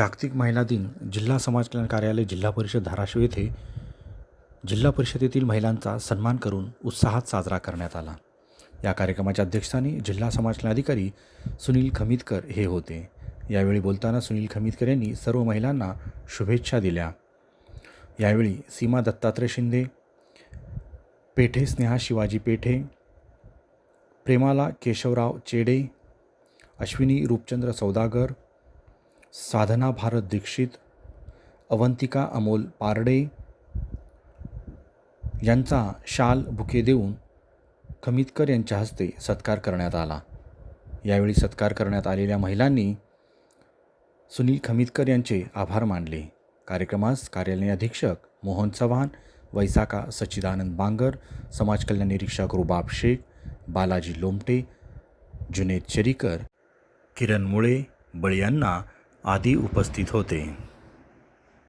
जागतिक महिला दिन जिल्हा समाज कल्याण कार्यालय जिल्हा परिषद धाराशिव येथे जिल्हा परिषदेतील महिलांचा सन्मान करून उत्साहात साजरा करण्यात आला. या कार्यक्रमाच्या अध्यक्षस्थानी जिल्हा समाज कल्याण अधिकारी सुनील खमितकर हे होते. यावेळी बोलताना सुनील खमितकर यांनी सर्व महिलांना शुभेच्छा दिल्या. यावेळी सीमा दत्तात्रय शिंदे पेठे स्नेहा शिवाजी पेठे प्रेमाला केशवराव चेडे अश्विनी रूपचंद्र सौदागर साधना भारत दीक्षित अवंतिका अमोल पारडे यांचा शाल बुके देऊन खमितकर यांच्या हस्ते सत्कार करण्यात आला. यावेळी सत्कार करण्यात आलेल्या महिलांनी सुनील खमितकर यांचे आभार मानले. कार्यक्रमास कार्यालय अधीक्षक मोहन चव्हाण वैसाका सच्चिदानंद बांगर समाज कल्याण निरीक्षक रुबाब शेख बालाजी लोमटे जुनेद चरीकर किरण मुळे बळी यांना आदी उपस्थित होते.